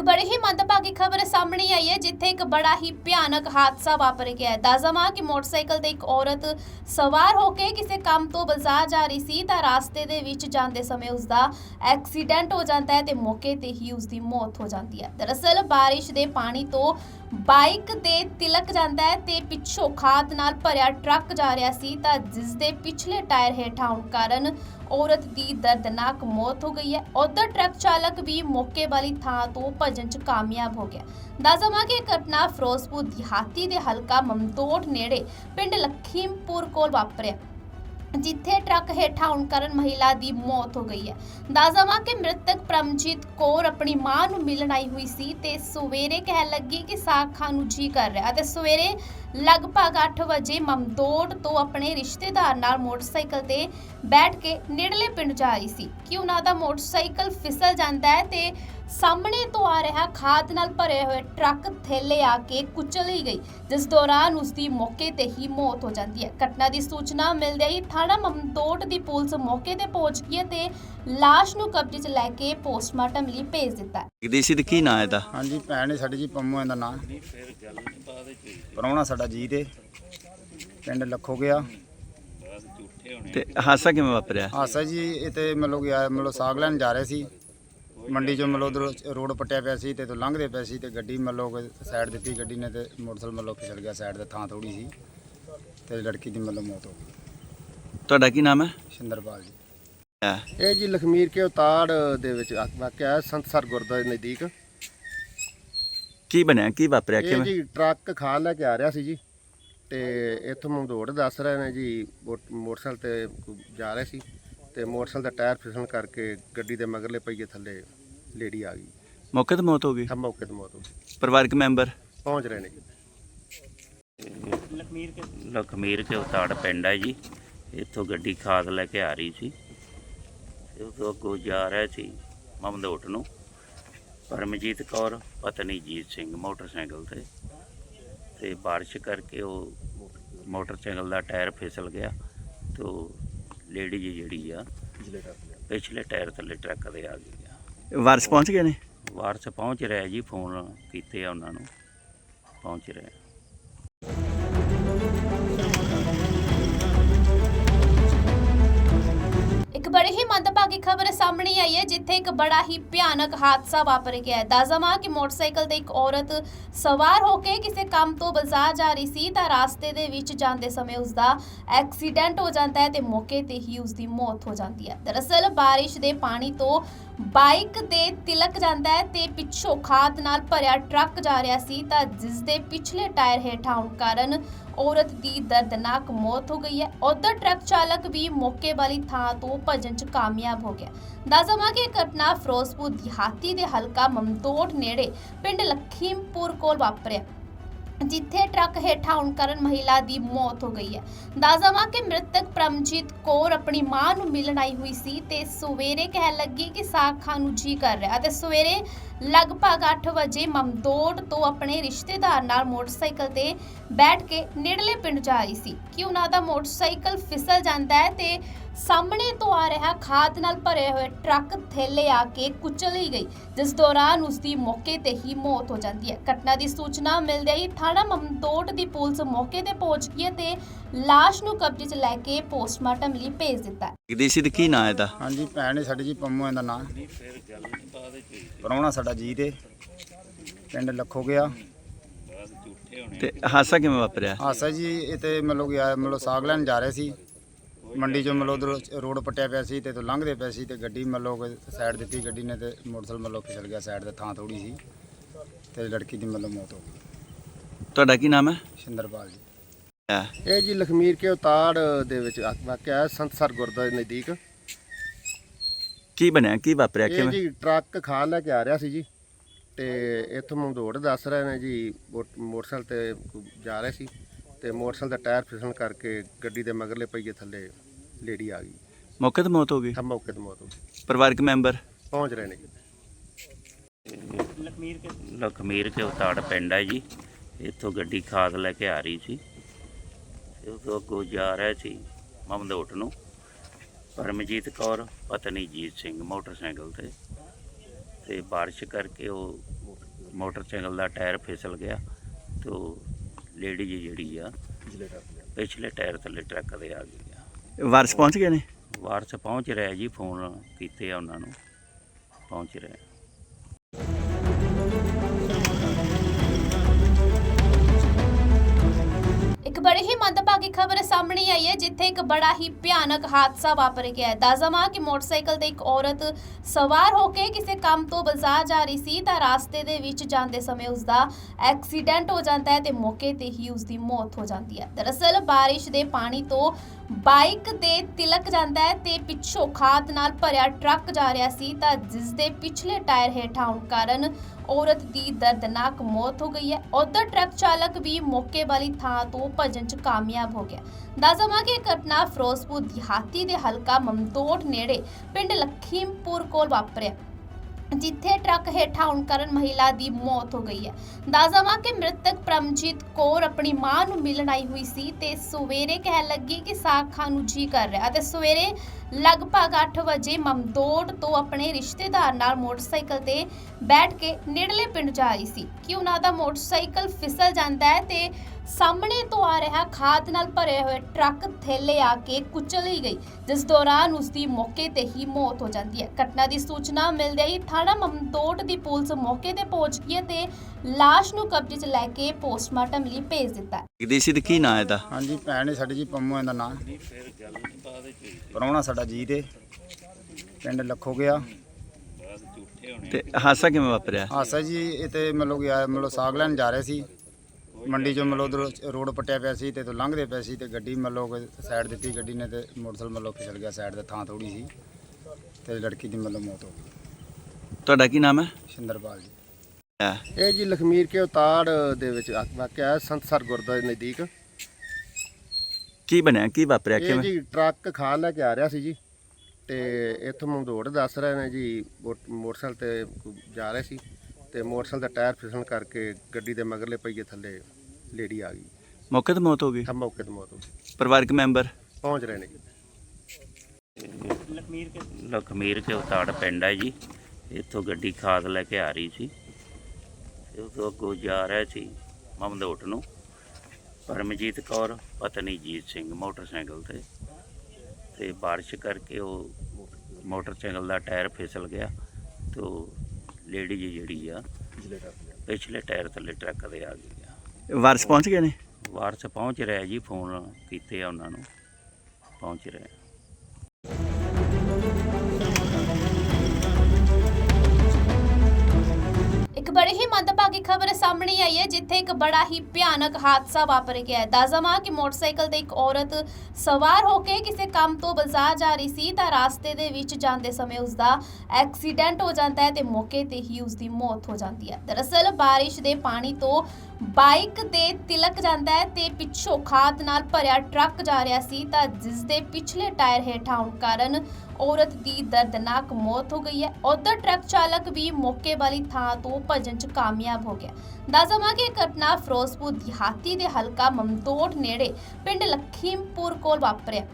ਇੱਕ ਬੜੀ ਹੀ ਮੰਦਭਾਗੀ ਖਬਰ ਸਾਹਮਣੇ ਆਈ ਹੈ, ਜਿੱਥੇ ਇੱਕ ਬੜਾ ਹੀ ਭਿਆਨਕ ਹਾਦਸਾ ਵਾਪਰ ਗਿਆ ਹੈ। ਦਾਜ਼ਮਾ ਕਿ ਮੋਟਰਸਾਈਕਲ ਤੇ ਇੱਕ ਔਰਤ ਸਵਾਰ ਹੋ ਕੇ ਕਿਸੇ ਕੰਮ ਤੋਂ ਬਾਜ਼ਾਰ ਜਾ ਰਹੀ ਸੀ, ਤਾਂ ਰਾਸਤੇ ਦੇ ਵਿੱਚ ਜਾਂਦੇ ਸਮੇਂ ਉਸ ਦਾ ਐਕਸੀਡੈਂਟ ਹੋ ਜਾਂਦਾ ਹੈ ਤੇ ਮੌਕੇ ਤੇ ਹੀ ਉਸ ਦੀ ਮੌਤ ਹੋ ਜਾਂਦੀ ਹੈ। ਦਰਅਸਲ, ਬਾਰਿਸ਼ ਦੇ ਪਾਣੀ ਤੋਂ ਬਾਈਕ ਤੇ ਤਿਲਕ ਜਾਂਦਾ ਹੈ ਤੇ ਪਿੱਛੋਂ ਖਾਦ ਨਾਲ ਭਰਿਆ ਟਰੱਕ ਜਾ ਰਿਹਾ ਸੀ, ਤਾਂ ਜਿਸ ਦੇ ਪਿਛਲੇ ਟਾਇਰ ਹੇਠਾਂ ਆਉਣ ਕਾਰਨ ਔਰਤ ਦੀ ਦਰਦਨਾਕ ਮੌਤ ਹੋ ਗਈ ਹੈ ਉਧਰ ਟਰੱਕ ਚਾਲਕ ਵੀ ਮੌਕੇ ਵਾਲੀ ਥਾਂ ਤੋਂ ਭੱਜਣ 'ਚ ਕਾਮਯਾਬ ਹੋ ਗਿਆ ਦੱਸਵਾਂ ਕਿ ਇਹ ਘਟਨਾ ਫਿਰੋਜ਼ਪੁਰ ਦਿਹਾਤੀ ਦੇ ਹਲਕਾ ਮਮਦੋਟ ਨੇੜੇ ਪਿੰਡ ਲਖੀਮਪੁਰ ਕੋਲ ਵਾਪਰਿਆ ਜਿੱਥੇ ਟਰੱਕ ਹੇਠਾਂ ਆਉਣ ਕਾਰਨ ਮਹਿਲਾ ਦੀ ਮੌਤ ਹੋ ਗਈ ਹੈ। ਦਾਜ਼ਮਾ ਕਿ ਮ੍ਰਿਤਕ ਪ੍ਰਮਜੀਤ ਕੌਰ ਆਪਣੀ ਮਾਂ ਨੂੰ ਮਿਲਣ ਆਈ ਹੋਈ ਸੀ ਤੇ ਸਵੇਰੇ ਕਹਿਣ ਲੱਗੀ ਕਿ ਸਾਖਾਂ ਨੂੰ ਜੀ ਕਰ ਰਿਹਾ ਤੇ ਸਵੇਰੇ ਲਗਭਗ 8 ਵਜੇ ਮਮਦੋੜ ਤੋਂ ਆਪਣੇ ਰਿਸ਼ਤੇਦਾਰ ਨਾਲ ਮੋਟਰਸਾਈਕਲ ਤੇ ਬੈਠ ਕੇ ਨੇੜਲੇ ਪਿੰਡ ਜਾ ਰਹੀ ਸੀ। ਕਿ ਉਹਨਾਂ ਦਾ ਮੋਟਰਸਾਈਕਲ ਫਿਸਲ ਜਾਂਦਾ ਹੈ ਤੇ ਸਾਹਮਣੇ ਤੋਂ ਆ ਰਿਹਾ ਖਾਦ ਨਾਲ ਭਰੇ ਹੋਏ ਟਰੱਕ ਥੱਲੇ ਆ ਕੇ ਕੁਚਲੀ ਗਈ ਜਿਸ ਦੌਰਾਨ ਉਸ ਦੀ ਮੌਕੇ ਤੇ ਹੀ ਮੌਤ ਹੋ ਜਾਂਦੀ ਹੈ। ਘਟਨਾ ਦੀ ਸੂਚਨਾ ਮਿਲਦੇ ਹੀ ਥਾਣਾ ਮਮਦੋਟ ਦੀ ਪੁਲਿਸ ਮੌਕੇ ਤੇ ਪਹੁੰਚ ਗਈ ਹੈ ਤੇ ਲਾਸ਼ ਨੂੰ ਕਬਜ਼ੇ 'ਚ ਲੈ ਕੇ ਪੋਸਟਮਾਰਟਮ ਲਈ ਭੇਜ ਦਿੱਤਾ ਹੈ। ਦੇਸੀ ਤੇ ਕੀ ਨਾਂ ਹੈ ਇਹਦਾ? ਹਾਂਜੀ ਭੈਣ ਹੈ ਸਾਡੀ ਜੀ ਪੰਮੋ ਦਾ ਨਾਂ। ਪ੍ਰਾਹੁਣਾ ਸਾਡਾ ਜੀ ਤੇ ਪਿੰਡ ਲੱਖੋ ਗਿਆ। ਤੇ ਹਾਦਸਾ ਕਿਵੇਂ ਵਾਪਰਿਆ? ਹਾਸਾ ਜੀ ਇਹ ਤੇ ਮਤਲਬ ਗਿਆ ਮਤਲਬ ਸਾਗ ਲੈਣ ਜਾ ਰਹੇ ਸੀ। ਮੰਡੀ ਚੋਂ ਮਤਲਬ ਉਧਰ ਰੋਡ ਪੱਟਿਆ ਪਿਆ ਸੀ ਤੇ ਤੋਂ ਲੰਘਦੇ ਪਏ ਸੀ ਤੇ ਗੱਡੀ ਮਤਲਬ ਸਾਈਡ ਦਿੱਤੀ ਗੱਡੀ ਨੇ ਤੇ ਮੋਟਰਸਾਈਕਲ ਮਤਲਬ ਫਿਸਲ ਗਿਆ ਸਾਈਡ ਤੇ ਥਾਂ ਥੋੜੀ ਸੀ ਤੇ ਲੜਕੀ ਦੀ ਮਤਲਬ ਮੌਤ ਹੋ ਗਈ। ਤੁਹਾਡਾ ਕੀ ਨਾਮ ਹੈ? ਸ਼ਿੰਦਰਪਾਲ ਜੀ। ਇਹ ਜੀ ਲਖਮੀਰ ਕੇ ਉਤਾੜ ਦੇ ਵਿੱਚ ਵਾਕਿਆ ਹੈ ਸੰਤਸਰ ਗੁਰਦੁਆਰੇ ਦੇ ਨਜ਼ਦੀਕ। ਕੀ ਬਣਿਆ? ਕੀ ਵਾਪਰਿਆ? ਇਹ ਕਿਵੇਂ? ਜੀ ਟਰੱਕ ਖਾਲ ਲੈ ਕੇ ਆ ਰਿਹਾ ਸੀ ਜੀ ਤੇ ਇੱਥੋਂ ਮੰਦੋੜ ਦੱਸ ਰਹੇ ਨੇ ਜੀ ਮੋਟ- ਮੋਟਰਸਾਈਕਲ ਤੇ ਜਾ ਰਹੇ ਸੀ। ਤੇ ਮੋਟਰਸਾਈਕਲ ਦਾ ਟਾਇਰ ਫਿਸਲਣ ਕਰਕੇ ਗੱਡੀ ਦੇ ਮਗਰਲੇ ਪਹੀਏ ਥੱਲੇ ਲੇਡੀ ਆ ਗਈ। ਮੌਕੇ ਤੇ ਮੌਤ ਹੋ ਗਈ? ਸਭ ਮੌਕੇ ਤੇ ਮੌਤ ਹੋ ਗਈ। ਪਰਿਵਾਰਕ ਮੈਂਬਰ? ਪਹੁੰਚ ਰਹੇ ਨੇ ਜੀ। ਲਖਮੀਰ ਕੇ ਉਤਾੜ ਪਿੰਡ ਹੈ ਜੀ। ਇੱਥੋਂ ਗੱਡੀ ਖਾਦ ਲੈ ਕੇ ਆ ਰਹੀ ਸੀ। ਤੇ ਉਹ ਤੋਂ ਅੱਗੋਂ ਜਾ ਰਿਹਾ ਸੀ ਮਮਦੋਟ ਨੂੰ। ਪਰਮਜੀਤ ਕੌਰ ਪਤਨੀ ਜੀਤ ਸਿੰਘ ਮੋਟਰਸਾਈਕਲ ਤੇ। ਤੇ ਬਾਰਿਸ਼ ਕਰਕੇ ਉਹ ਮੋਟਰਸਾਈਕਲ ਦਾ ਟਾਇਰ ਫਿਸਲ ਗਿਆ ਤੇ ਉਹ ਲੇਡੀ ਜੀ ਜਿਹੜੀ ਆ ਪਿਛਲੇ ਟਾਇਰ ਥੱਲੇ ਟਰੱਕ ਦੇ ਆ ਗਈ ਆ। ਵਾਰਸ ਪਹੁੰਚ ਗਏ ਨੇ? ਵਾਰਸ ਪਹੁੰਚ ਰਿਹਾ ਜੀ ਫੋਨ ਕੀਤੇ ਆ ਉਹਨਾਂ ਨੂੰ। ਪਹੁੰਚ ਰਿਹਾ। ਬੜੀ ਹੀ ਮੰਦਭਾਗੀ ਖਬਰ ਸਾਹਮਣੇ ਆਈ ਹੈ, ਜਿੱਥੇ ਇੱਕ ਬੜਾ ਹੀ ਭਿਆਨਕ ਹਾਦਸਾ ਵਾਪਰ ਗਿਆ ਹੈ। ਦਾਜ਼ਮਾ ਕਿ ਮੋਟਰਸਾਈਕਲ ਤੇ ਇੱਕ ਔਰਤ ਸਵਾਰ ਹੋ ਕੇ ਕਿਸੇ ਕੰਮ ਤੋਂ ਬਾਜ਼ਾਰ ਜਾ ਰਹੀ ਸੀ, ਤਾਂ ਰਾਸਤੇ ਦੇ ਵਿੱਚ ਜਾਂਦੇ ਸਮੇਂ ਉਸ ਦਾ ਐਕਸੀਡੈਂਟ ਹੋ ਜਾਂਦਾ ਹੈ ਤੇ ਮੌਕੇ ਤੇ ਹੀ ਉਸ ਦੀ ਮੌਤ ਹੋ ਜਾਂਦੀ ਹੈ। ਦਰਅਸਲ, ਬਾਰਿਸ਼ ਦੇ ਪਾਣੀ ਤੋਂ ਬਾਈਕ ਦੇ ਤਿਲਕ ਜਾਂਦਾ ਹੈ ਤੇ ਪਿੱਛੋਂ ਖਾਦ ਨਾਲ ਭਰਿਆ ਟਰੱਕ ਜਾ ਰਿਹਾ ਸੀ, ਤਾਂ ਜਿਸ ਦੇ ਪਿਛਲੇ ਟਾਇਰ ਹੇਠਾਂ ਆਉਣ ਕਾਰਨ ਔਰਤ ਦੀ ਦਰਦਨਾਕ ਮੌਤ ਹੋ ਗਈ ਹੈ। ਉਧਰ ਟਰੱਕ ਚਾਲਕ ਵੀ ਮੌਕੇ ਵਾਲੀ ਥਾਂ ਤੋਂ ਭੱਜਣ 'ਚ ਕਾਮਯਾਬ ਹੋ ਗਿਆ। ਦੱਸਵਾਂ ਕਿ ਇਹ ਘਟਨਾ ਫਿਰੋਜ਼ਪੁਰ ਦਿਹਾਤੀ ਦੇ ਹਲਕਾ ਮਮਦੋਟ ਨੇੜੇ ਪਿੰਡ ਲਖੀਮਪੁਰ ਕੋਲ ਵਾਪਰਿਆ, ਜਿੱਥੇ ਟਰੱਕ ਹੇਠਾਂ ਆਉਣ ਕਾਰਨ ਮਹਿਲਾ ਦੀ ਮੌਤ ਹੋ ਗਈ ਹੈ। ਦਾਜ਼ਮਾ ਕਿ ਮ੍ਰਿਤਕ ਪ੍ਰਮਜੀਤ ਕੌਰ ਆਪਣੀ ਮਾਂ ਨੂੰ ਮਿਲਣ ਆਈ ਹੋਈ ਸੀ ਤੇ ਸਵੇਰੇ ਕਹਿਣ ਲੱਗੀ ਕਿ ਸਾਖਾਂ ਨੂੰ ਜੀ ਕਰ ਰਿਹਾ ਅਤੇ ਸਵੇਰੇ ਲਗਭਗ 8 ਵਜੇ ਮਮਦੋੜ ਤੋਂ ਆਪਣੇ ਰਿਸ਼ਤੇਦਾਰ ਨਾਲ ਮੋਟਰਸਾਈਕਲ ਤੇ ਬੈਠ ਕੇ ਨੇੜਲੇ ਪਿੰਡ ਜਾ ਰਹੀ ਸੀ। ਕਿ ਉਹਨਾਂ ਦਾ ਮੋਟਰਸਾਈਕਲ ਫਿਸਲ ਜਾਂਦਾ ਹੈ ਤੇ ਸਾਹਮਣੇ ਤੋਂ ਆ ਰਿਹਾ ਖਾਦ ਨਾਲ ਭਰੇ ਹੋਏ ਟਰੱਕ ਥੱਲੇ ਆ ਕੇ ਕੁਚਲੀ ਗਈ ਜਿਸ ਦੌਰਾਨ ਉਸ ਦੀ ਮੌਕੇ ਤੇ ਹੀ ਮੌਤ ਹੋ ਜਾਂਦੀ ਹੈ। ਘਟਨਾ ਦੀ ਸੂਚਨਾ ਮਿਲਦੇ ਹੀ ਥਾਣਾ ਮਮਦੋਟ ਦੀ ਪੁਲਿਸ ਮੌਕੇ ਤੇ ਪਹੁੰਚ ਗਈ ਤੇ ਲਾਸ਼ ਨੂੰ ਕਬਜ਼ੇ 'ਚ ਲੈ ਕੇ ਪੋਸਟਮਾਰਟਮ ਲਈ ਭੇਜ ਦਿੱਤਾ ਹੈ। ਦੇਸੀ ਤੇ ਕੀ ਨਾਂ ਹੈ ਇਹਦਾ? ਹਾਂਜੀ ਭੈਣ ਹੈ ਸਾਡੀ ਜੀ ਪੰਮੋ ਦਾ ਨਾਂ। ਪ੍ਰਾਹੁਣਾ ਸਾਡਾ ਜੀ ਤੇ ਪਿੰਡ ਲੱਖੋ ਗਿਆ। ਤੇ ਹਾਦਸਾ ਕਿਵੇਂ ਵਾਪਰਿਆ? ਹਾਸਾ ਜੀ ਇਹ ਤੇ ਮਤਲਬ ਗਿਆ ਮਤਲਬ ਸਾਗ ਲੈਣ ਜਾ ਰਹੇ ਸੀ। ਮੰਡੀ ਚੋਂ ਮਤਲਬ ਉਧਰ ਰੋਡ ਪੱਟਿਆ ਪਿਆ ਸੀ ਤੇ ਤੋਂ ਲੰਘਦੇ ਪਏ ਸੀ ਤੇ ਗੱਡੀ ਮਤਲਬ ਸਾਈਡ ਦਿੱਤੀ ਗੱਡੀ ਨੇ ਤੇ ਮੋਟਰਸਾਈਕਲ ਮਤਲਬ ਫਿਸਲ ਗਿਆ ਸਾਈਡ ਤੇ ਥਾਂ ਥੋੜੀ ਸੀ ਤੇ ਲੜਕੀ ਦੀ ਮਤਲਬ ਮੌਤ ਹੋ ਗਈ। ਤੁਹਾਡਾ ਕੀ ਨਾਮ ਹੈ? ਸ਼ਿੰਦਰਪਾਲ ਜੀ। ਇਹ ਜੀ ਲਖਮੀਰ ਕੇ ਉਤਾੜ ਦੇ ਵਿੱਚ ਆ- ਵਾਕਿਆ ਸੰਤਸਰ ਗੁਰਦੁਆਰੇ ਦੇ ਨਜ਼ਦੀਕ। ਕੀ ਬਣਿਆ? ਕੀ ਵਾਪਰਿਆ? ਇਹ ਕਿਵੇਂ? ਜੀ ਟਰੱਕ ਖਾਲ ਲੈ ਕੇ ਆ ਰਿਹਾ ਸੀ ਜੀ। ਤੇ ਇੱਥੋਂ ਮੰਦੋੜ ਦੱਸ ਰਹੇ ਨੇ ਜੀ ਮੋਟ- ਮੋਟਰਸਾਈਕਲ ਤੇ ਜਾ ਰਹੇ ਸੀ। ਤੇ ਮੋਟਰਸਾਈਕਲ ਦਾ ਟਾਇਰ ਫਿਸਲਣ ਕਰਕੇ ਗੱਡੀ ਦੇ ਮਗਰਲੇ ਪਹੀਏ ਥੱਲੇ ਲੇਡੀ ਆ ਗਈ। ਮੌਕੇ ਤੇ ਮੌਤ ਹੋ ਗਈ? ਸਭ ਮੌਕੇ ਤੇ ਮੌਤ ਹੋ ਗਈ। ਪਰਿਵਾਰਕ ਮੈਂਬਰ? ਪਹੁੰਚ ਰਹੇ ਨੇ ਜੀ। ਲਖਮੀਰ ਕੇ ਉਤਾੜ ਪਿੰਡ ਹੈ ਜੀ। ਇੱਥੋਂ ਗੱਡੀ ਖਾਦ ਲੈ ਕੇ ਆ ਰਹੀ ਸੀ। ਤੇ ਉਹ ਤੋਂ ਅੱਗੋਂ ਜਾ ਰਿਹਾ ਸੀ ਮਮਦੋਟ ਨੂੰ। ਪਰਮਜੀਤ ਕੌਰ ਪਤਨੀ ਜੀਤ ਸਿੰਘ ਮੋਟਰਸਾਈਕਲ ਤੇ। ਤੇ ਬਾਰਿਸ਼ ਕਰਕੇ ਉਹ ਮੋਟਰਸਾਈਕਲ ਦਾ ਟਾਇਰ ਫਿਸਲ ਗਿਆ ਤੇ ਲੇਡੀ ਜੀ ਜਿਹੜੀ ਆ ਪਿਛਲੇ ਟਾਇਰ ਥੱਲੇ ਟਰੱਕ ਦੇ ਆ ਗਈ ਆ। ਵਾਰਸ ਪਹੁੰਚ ਗਏ ਨੇ? ਵਾਰਸ ਪਹੁੰਚ ਰਿਹਾ ਜੀ ਫੋਨ ਕੀਤੇ ਆ ਉਹਨਾਂ ਨੂੰ। ਪਹੁੰਚ ਰਿਹਾ। ਖਬਰ ਸਾਹਮਣੇ ਆਈ ਹੈ, ਜਿੱਥੇ ਇੱਕ ਬੜਾ ਹੀ ਭਿਆਨਕ ਹਾਦਸਾ ਵਾਪਰ ਗਿਆ ਹੈ। ਦਾਜ਼ਮਾ ਕਿ ਮੋਟਰਸਾਈਕਲ ਤੇ ਇੱਕ ਔਰਤ ਸਵਾਰ ਹੋ ਕੇ ਕਿਸੇ ਕੰਮ ਤੋਂ ਬਾਜ਼ਾਰ ਜਾ ਰਹੀ ਸੀ, ਤਾਂ ਰਾਸਤੇ ਦੇ ਵਿੱਚ ਜਾਂਦੇ ਸਮੇਂ ਉਸ ਦਾ ਐਕਸੀਡੈਂਟ ਹੋ ਜਾਂਦਾ ਹੈ ਤੇ ਮੌਕੇ ਤੇ ਹੀ ਉਸ ਦੀ ਮੌਤ ਹੋ ਜਾਂਦੀ ਹੈ। ਦਰਅਸਲ, ਬਾਰਿਸ਼ ਦੇ ਪਾਣੀ ਤੋਂ ਬਾਈਕ ਤੇ ਤਿਲਕ ਜਾਂਦਾ ਹੈ ਤੇ ਪਿੱਛੋਂ ਖਾਦ ਨਾਲ ਭਰਿਆ ਟਰੱਕ ਜਾ ਰਿਹਾ ਸੀ, ਤਾਂ ਜਿਸ ਦੇ ਪਿਛਲੇ ਟਾਇਰ ਹੇਠਾਂ ਆਉਣ ਕਾਰਨ ਔਰਤ ਦੀ ਦਰਦਨਾਕ ਮੌਤ ਹੋ ਗਈ ਹੈ। ਉਧਰ ਟਰੱਕ ਚਾਲਕ ਵੀ ਮੌਕੇ ਵਾਲੀ ਥਾਂ ਤੋਂ ਭੱਜਣ 'ਚ ਕਾਮਯਾਬ ਹੋ ਗਿਆ। ਦੱਸਵਾਂ ਕਿ ਘਟਨਾ ਫਿਰੋਜ਼ਪੁਰ ਦਿਹਾਤੀ ਦੇ ਹਲਕਾ ਮਮਦੋਟ ਨੇੜੇ ਪਿੰਡ ਲਖੀਮਪੁਰ ਕੋਲ ਵਾਪਰਿਆ, ਜਿੱਥੇ ਟਰੱਕ ਹੇਠਾਂ ਆਉਣ ਕਾਰਨ ਮਹਿਲਾ ਦੀ ਮੌਤ ਹੋ ਗਈ ਹੈ। ਦਾਜ਼ਮਾ ਕਿ ਮ੍ਰਿਤਕ ਪ੍ਰਮਜੀਤ ਕੌਰ ਆਪਣੀ ਮਾਂ ਨੂੰ ਮਿਲਣ ਆਈ ਹੋਈ ਸੀ ਤੇ ਸਵੇਰੇ ਕਹਿਣ ਲੱਗੀ ਕਿ ਸਾਗ ਖਾਣ ਨੂੰ ਜੀ ਕਰ ਰਿਹਾ ਤੇ ਸਵੇਰੇ ਲਗਭਗ 8 ਵਜੇ ਮਮਦੋੜ ਤੋਂ ਆਪਣੇ ਰਿਸ਼ਤੇਦਾਰ ਨਾਲ ਮੋਟਰਸਾਈਕਲ ਤੇ ਬੈਠ ਕੇ ਨੇੜਲੇ ਪਿੰਡ ਜਾ ਰਹੀ ਸੀ। ਕਿ ਉਹਨਾਂ ਦਾ ਮੋਟਰਸਾਈਕਲ ਫਿਸਲ ਜਾਂਦਾ ਹੈ ਤੇ ਸਾਹਮਣੇ ਤੋਂ ਆ ਰਿਹਾ ਖਾਦ ਨਾਲ ਭਰੇ ਹੋਏ ਟਰੱਕ ਥੱਲੇ ਆ ਕੇ ਕੁਚਲੀ ਗਈ ਜਿਸ ਦੌਰਾਨ ਉਸ ਦੀ ਮੌਕੇ ਤੇ ਹੀ ਮੌਤ ਹੋ ਜਾਂਦੀ ਹੈ। ਘਟਨਾ ਦੀ ਸੂਚਨਾ ਮਿਲਦੇ ਹੀ ਥਾਣਾ ਮਮਦੋਟ ਦੀ ਪੁਲਿਸ ਮੌਕੇ ਤੇ ਪਹੁੰਚ ਗਈ ਹੈ ਤੇ ਲਾਸ਼ ਨੂੰ ਕਬਜ਼ੇ 'ਚ ਲੈ ਕੇ ਪੋਸਟਮਾਰਟਮ ਲਈ ਭੇਜ ਦਿੱਤਾ ਹੈ। ਦੀ ਸੀ ਤੇ ਕੀ ਨਾਂ ਇਹਦਾ? ਹਾਂਜੀ ਭੈਣ ਹੈ ਸਾਡੀ ਜੀ ਪੰਮੂ ਇਹਦਾ ਨਾਂ। ਪ੍ਰਾਹੁਣਾ ਸਾਡਾ ਜੀ ਤੇ ਪਿੰਡ ਲੱਖੋ ਗਿਆ। ਤੇ ਹਾਦਸਾ ਕਿਵੇਂ ਵਾਪਰਿਆ? ਹਾਸਾ ਜੀ ਇਹ ਤੇ ਮਤਲਬ ਗਿਆ ਮਤਲਬ ਸਾਗ ਲੈਣ ਜਾ ਰਹੇ ਸੀ। ਮੰਡੀ ਚੋਂ ਮਤਲਬ ਉਧਰ ਰੋਡ ਪੱਟਿਆ ਪਿਆ ਸੀ ਤੇ ਤੋਂ ਲੰਘਦੇ ਪਏ ਸੀ ਤੇ ਗੱਡੀ ਮਤਲਬ ਸਾਈਡ ਦਿੱਤੀ ਗੱਡੀ ਨੇ ਤੇ ਮੋਟਰਸਾਈਕਲ ਮਤਲਬ ਫਿਸਲ ਗਿਆ ਸਾਈਡ ਤੇ ਥਾਂ ਥੋੜੀ ਸੀ ਤੇ ਲੜਕੀ ਦੀ ਮਤਲਬ ਮੌਤ ਹੋ ਗਈ। ਤੁਹਾਡਾ ਕੀ ਨਾਮ ਹੈ? ਸ਼ਿੰਦਰਪਾਲ ਜੀ। ਇਹ ਜੀ ਲਖਮੀਰ ਕੇ ਉਤਾੜ ਦੇ ਵਿੱਚ ਵਾਕਿਆ ਸੰਤਸਰ ਗੁਰਦੁਆਰੇ ਦੇ ਨਜ਼ਦੀਕ। ਕੀ ਬਣਿਆ? ਕੀ ਵਾਪਰਿਆ? ਇਹ ਕਿਵੇਂ? ਜੀ ਟਰੱਕ ਖਾਲ ਲੈ ਕੇ ਆ ਰਿਹਾ ਸੀ ਜੀ ਤੇ ਇੱਥੋਂ ਮੰਦੋੜ ਦੱਸ ਰਹੇ ਨੇ ਜੀ ਮੋਟਰਸਾਈਕਲ ਤੇ ਜਾ ਰਹੇ ਸੀ ਤੇ ਮੋਟਰਸਾਈਕਲ ਦਾ ਟਾਇਰ ਫਿਸਲਣ ਕਰਕੇ ਗੱਡੀ ਦੇ ਮਗਰਲੇ ਪਹੀਏ ਥੱਲੇ ਲੇਡੀ ਆ ਗਈ। ਮੌਕੇ ਤੇ ਮੌਤ ਹੋ ਗਈ? ਸਭ ਮੌਕੇ ਤੇ ਮੌਤ ਹੋ ਗਈ। ਪਰਿਵਾਰਕ ਮੈਂਬਰ? ਪਹੁੰਚ ਰਹੇ ਨੇ ਜੀ। ਲਖਮੀਰ ਕੇ ਉਤਾੜ ਪਿੰਡ ਹੈ ਜੀ। ਇੱਥੋਂ ਗੱਡੀ ਖਾਦ ਲੈ ਕੇ ਆ ਰਹੀ ਸੀ। ਤੇ ਉਹ ਤੋਂ ਅੱਗੋਂ ਜਾ ਰਿਹਾ ਸੀ ਮਮਦੋਟ ਨੂੰ। ਪਰਮਜੀਤ ਕੌਰ ਪਤਨੀ ਜੀਤ ਸਿੰਘ ਮੋਟਰਸਾਈਕਲ ਤੇ। ਤੇ ਬਾਰਿਸ਼ ਕਰਕੇ ਉਹ ਮੋਟਰਸਾਈਕਲ ਦਾ ਟਾਇਰ ਫਿਸਲ ਗਿਆ ਤੇ ਲੇਡੀ ਜੀ ਜਿਹੜੀ ਆ ਪਿਛਲੇ ਟਾਇਰ ਥੱਲੇ ਟਰੱਕ ਦੇ ਆ ਗਈ ਆ। ਵਾਰਸ ਪਹੁੰਚ ਗਏ ਨੇ? ਵਾਰਸ ਪਹੁੰਚ ਰਿਹਾ ਜੀ ਫੋਨ ਕੀਤੇ ਆ ਉਹਨਾਂ ਨੂੰ। ਪਹੁੰਚ ਰਿਹਾ। ਖਬਰ ਸਾਹਮਣੇ ਆਈ ਹੈ, ਜਿੱਥੇ ਇੱਕ ਬੜਾ ਹੀ ਭਿਆਨਕ ਹਾਦਸਾ ਵਾਪਰ ਗਿਆ ਹੈ। ਦਾਜ਼ਮਾ ਕਿ ਮੋਟਰਸਾਈਕਲ ਤੇ ਇੱਕ ਔਰਤ ਸਵਾਰ ਹੋ ਕੇ ਕਿਸੇ ਕੰਮ ਤੋਂ ਬਾਜ਼ਾਰ ਜਾ ਰਹੀ ਸੀ, ਤਾਂ ਰਾਸਤੇ ਦੇ ਵਿੱਚ ਜਾਂਦੇ ਸਮੇਂ ਉਸ ਦਾ ਐਕਸੀਡੈਂਟ ਹੋ ਜਾਂਦਾ ਹੈ ਤੇ ਮੌਕੇ ਤੇ ਹੀ ਉਸ ਦੀ ਮੌਤ ਹੋ ਜਾਂਦੀ ਹੈ। ਦਰਅਸਲ, ਬਾਰਿਸ਼ ਦੇ ਪਾਣੀ ਤੋਂ ਬਾਈਕ ਤੇ ਤਿਲਕ ਜਾਂਦਾ ਹੈ ਤੇ ਪਿੱਛੋਂ ਖਾਦ ਨਾਲ ਭਰਿਆ ਟਰੱਕ ਜਾ ਰਿਹਾ ਸੀ, ਤਾਂ ਜਿਸ ਦੇ ਪਿਛਲੇ ਟਾਇਰ ਹੇਠਾਂ ਆਉਣ ਕਾਰਨ ਔਰਤ ਦੀ ਦਰਦਨਾਕ ਮੌਤ ਹੋ ਗਈ ਹੈ ਉਧਰ ਟਰੱਕ ਚਾਲਕ ਵੀ ਮੌਕੇ ਵਾਲੀ ਥਾਂ ਤੋਂ ਭੱਜਣ 'ਚ ਕਾਮਯਾਬ ਹੋ ਗਿਆ ਦੱਸਵਾਂ ਕਿ ਇਹ ਘਟਨਾ ਫਿਰੋਜ਼ਪੁਰ ਦਿਹਾਤੀ ਦੇ ਹਲਕਾ ਮਮਦੋਟ ਨੇੜੇ ਪਿੰਡ ਲਖੀਮਪੁਰ ਕੋਲ ਵਾਪਰਿਆ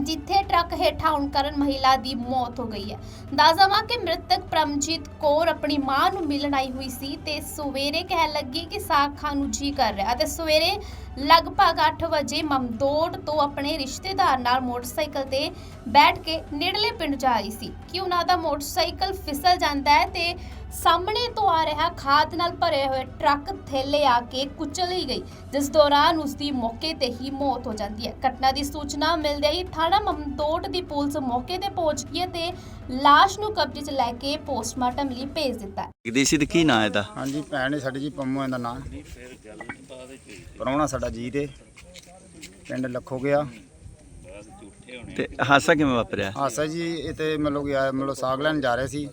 ਜਿੱਥੇ ਟਰੱਕ ਹੇਠਾਂ ਆਉਣ ਕਾਰਨ ਮਹਿਲਾ ਦੀ ਮੌਤ ਹੋ ਗਈ ਹੈ। ਦਾਜ਼ਮਾ ਕਿ ਮ੍ਰਿਤਕ ਪ੍ਰਮਜੀਤ ਕੌਰ ਆਪਣੀ ਮਾਂ ਨੂੰ ਮਿਲਣ ਆਈ ਹੋਈ ਸੀ ਤੇ ਸਵੇਰੇ ਕਹਿਣ ਲੱਗੀ ਕਿ ਸਾਗ ਨੂੰ ਜੀ ਕਰ ਰਿਹਾ ਅਤੇ ਸਵੇਰੇ ਲਗਭਗ 8 ਵਜੇ ਮਮਦੋੜ ਤੋਂ ਆਪਣੇ ਰਿਸ਼ਤੇਦਾਰ ਨਾਲ ਮੋਟਰਸਾਈਕਲ ਤੇ ਬੈਠ ਕੇ ਨੇੜਲੇ ਪਿੰਡ ਜਾ ਰਹੀ ਸੀ। ਕਿ ਉਹਨਾਂ ਦਾ ਮੋਟਰਸਾਈਕਲ ਫਿਸਲ ਜਾਂਦਾ ਹੈ ਤੇ ਸਾਹਮਣੇ ਤੋਂ ਆ ਰਿਹਾ ਖਾਦ ਨਾਲ ਭਰੇ ਹੋਏ ਟਰੱਕ ਥੱਲੇ ਆ ਕੇ ਕੁਚਲੀ ਗਈ ਜਿਸ ਦੌਰਾਨ ਉਸ ਦੀ ਮੌਕੇ ਤੇ ਹੀ ਮੌਤ ਹੋ ਜਾਂਦੀ ਹੈ। ਘਟਨਾ ਦੀ ਸੂਚਨਾ ਮਿਲਦੇ ਹੀ ਥਾਣਾ ਮਮਦੋਟ ਦੀ ਪੁਲਿਸ ਮੌਕੇ ਤੇ ਪਹੁੰਚ ਗਈ ਹੈ ਤੇ ਲਾਸ਼ ਨੂੰ ਕਬਜ਼ੇ 'ਚ ਲੈ ਕੇ ਪੋਸਟਮਾਰਟਮ ਲਈ ਭੇਜ ਦਿੱਤਾ ਹੈ। ਦੀ ਸੀ ਤੇ ਕੀ ਨਾਂ ਇਹਦਾ? ਹਾਂਜੀ ਭੈਣ ਹੈ ਸਾਡੀ ਜੀ ਪੰਮੂ ਇਹਦਾ ਨਾਂ। ਪ੍ਰਾਹੁਣਾ ਸਾਡਾ ਜੀ ਤੇ ਪਿੰਡ ਲੱਖੋ ਗਿਆ। ਤੇ ਹਾਦਸਾ ਕਿਵੇਂ ਵਾਪਰਿਆ? ਹਾਸਾ ਜੀ ਇਹ ਤੇ ਮਤਲਬ ਗਿਆ ਮਤਲਬ ਸਾਗ ਲੈਣ ਜਾ ਰਹੇ ਸੀ।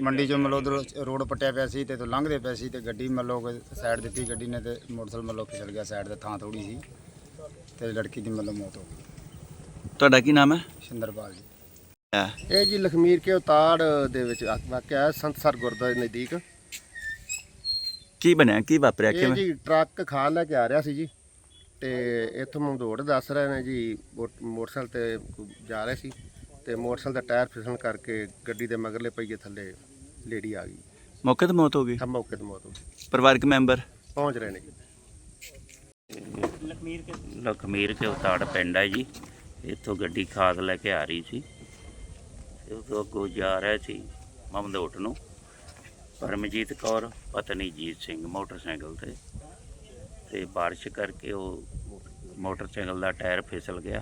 ਮੰਡੀ ਚੋਂ ਮਤਲਬ ਉਧਰ ਰੋਡ ਪੱਟਿਆ ਪਿਆ ਸੀ ਤੇ ਤੋਂ ਲੰਘਦੇ ਪਏ ਸੀ ਤੇ ਗੱਡੀ ਮਤਲਬ ਸਾਈਡ ਦਿੱਤੀ ਗੱਡੀ ਨੇ ਤੇ ਮੋਟਰਸਾਈਕਲ ਮਤਲਬ ਫਿਸਲ ਗਿਆ ਸਾਈਡ ਤੇ ਥਾਂ ਥੋੜੀ ਸੀ ਤੇ ਲੜਕੀ ਦੀ ਮਤਲਬ ਮੌਤ ਹੋ ਗਈ। ਤੁਹਾਡਾ ਕੀ ਨਾਮ ਹੈ? ਸ਼ਿੰਦਰਪਾਲ ਜੀ। ਇਹ ਜੀ ਲਖਮੀਰ ਕੇ ਉਤਾੜ ਦੇ ਵਿੱਚ ਵਾਕਿਆ ਹੈ ਸੰਤਸਰ ਗੁਰਦੁਆਰੇ ਦੇ ਨਜ਼ਦੀਕ। ਕੀ ਬਣਿਆ? ਕੀ ਵਾਪਰਿਆ? ਇਹ ਕਿਵੇਂ? ਜੀ ਟਰੱਕ ਖਾਲ ਲੈ ਕੇ ਆ ਰਿਹਾ ਸੀ ਜੀ ਤੇ ਇੱਥੋਂ ਮੰਦੋੜ ਦੱਸ ਰਹੇ ਨੇ ਜੀ ਮੋਟਰਸਾਈਕਲ ਤੇ ਜਾ ਰਹੇ ਸੀ। ਤੇ ਮੋਟਰਸਾਈਕਲ ਦਾ ਟਾਇਰ ਫਿਸਲਣ ਕਰਕੇ ਗੱਡੀ ਦੇ ਮਗਰਲੇ ਪਹੀਏ ਥੱਲੇ ਲੇਡੀ ਆ ਗਈ। ਮੌਕੇ ਤੇ ਮੌਤ ਹੋ ਗਈ? ਸਭ ਮੌਕੇ ਤੇ ਮੌਤ ਹੋ ਗਈ। ਪਰਿਵਾਰਕ ਮੈਂਬਰ? ਪਹੁੰਚ ਰਹੇ ਨੇ ਜੀ। ਲਖਮੀਰ ਕੇ ਉਤਾੜ ਪਿੰਡ ਹੈ ਜੀ। ਇੱਥੋਂ ਗੱਡੀ ਖਾਦ ਲੈ ਕੇ ਆ ਰਹੀ ਸੀ। ਉਹ ਤੋਂ ਅੱਗੋਂ ਜਾ ਰਿਹਾ ਸੀ ਮਮਦੋਟ ਨੂੰ। ਪਰਮਜੀਤ ਕੌਰ ਪਤਨੀ ਜੀਤ ਸਿੰਘ ਮੋਟਰਸਾਈਕਲ ਤੇ। ਤੇ ਬਾਰਿਸ਼ ਕਰਕੇ ਉਹ ਮੋਟਰਸਾਈਕਲ ਦਾ ਟਾਇਰ ਫਿਸਲ ਗਿਆ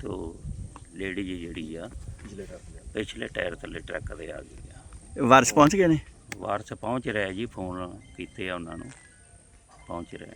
ਤੇ ਉਹ ਲੇਡੀ ਜੀ ਜਿਹੜੀ ਆ ਪਿਛਲੇ ਟਾਇਰ ਥੱਲੇ ਟਰੱਕ ਦੇ ਆ ਗਈ ਆ। ਵਾਰਸ ਪਹੁੰਚ ਗਏ ਨੇ? ਵਾਰਸ ਪਹੁੰਚ ਰਿਹਾ ਜੀ ਫੋਨ ਕੀਤੇ ਆ ਉਹਨਾਂ ਨੂੰ ਪਹੁੰਚ ਰਿਹਾ।